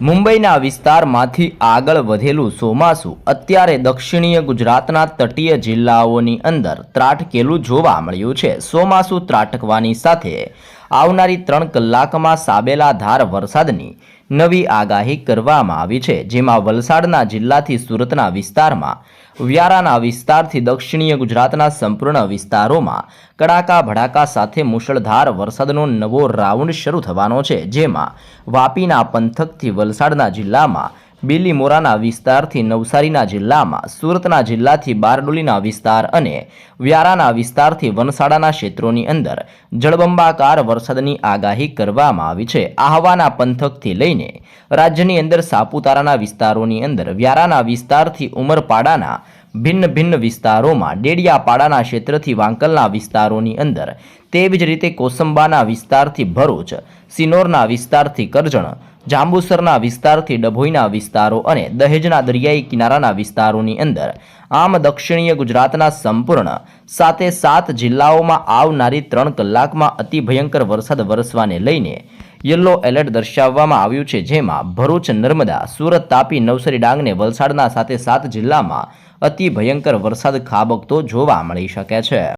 મુંબઈના વિસ્તારમાંથી આગળ વધેલું ચોમાસું અત્યારે દક્ષિણીય ગુજરાતના તટીય જિલ્લાઓની અંદર ત્રાટકેલું જોવા મળ્યું છે. ચોમાસું ત્રાટકવાની સાથે આવનારી ત્રણ કલાકમાં સાબેલાધાર વરસાદની નવી આગાહી કરવામાં આવી છે, જેમાં વલસાડના જિલ્લાથી સુરતના વિસ્તારમાં, વ્યારાના વિસ્તારથી દક્ષિણીય ગુજરાતના સંપૂર્ણ વિસ્તારોમાં કડાકા ભડાકા સાથે મુશળધાર વરસાદનો નવો રાઉન્ડ શરૂ થવાનો છે, જેમાં વાપીના પંથકથી વલસાડના જિલ્લામાં બિલીમોરાના વિસ્તારથી નવસારીના જિલ્લામાં, સુરતના જિલ્લાથી બારડોલીના વિસ્તાર અને વ્યારાના વિસ્તારથી વનસાડાના ક્ષેત્રોની અંદર જળબંબાકાર વરસાદની આગાહી કરવામાં આવી છે. આહવાના પંથકથી લઈને રાજ્યની અંદર સાપુતારાના વિસ્તારોની અંદર, વ્યારાના વિસ્તારથી ઉમરપાડાના ભિન્ન ભિન્ન વિસ્તારોમાં, ડેડિયાપાડાના ક્ષેત્રથી વાંકલના વિસ્તારોની અંદર, તેવી જ રીતે કોસંબાના વિસ્તારથી ભરૂચ, સિનોરના વિસ્તારથી કરજણ જાંબુસરના વિસ્તારથી ડભોઈના વિસ્તારો અને દહેજના દરિયાઈ કિનારાના વિસ્તારોની અંદર આમ દક્ષિણીય ગુજરાતના સંપૂર્ણ સાતે સાત જિલ્લાઓમાં આવનારી ત્રણ કલાકમાં અતિ ભયંકર વરસાદ વરસવાને લઈને યલો એલર્ટ દર્શાવવામાં આવ્યું છે, જેમાં ભરૂચ, નર્મદા, સુરત, તાપી, નવસારી, ડાંગને વલસાડના સાથે સાત જિલ્લામાં અતિ ભયંકર વરસાદ ખાબકતો જોવા મળી શકે છે.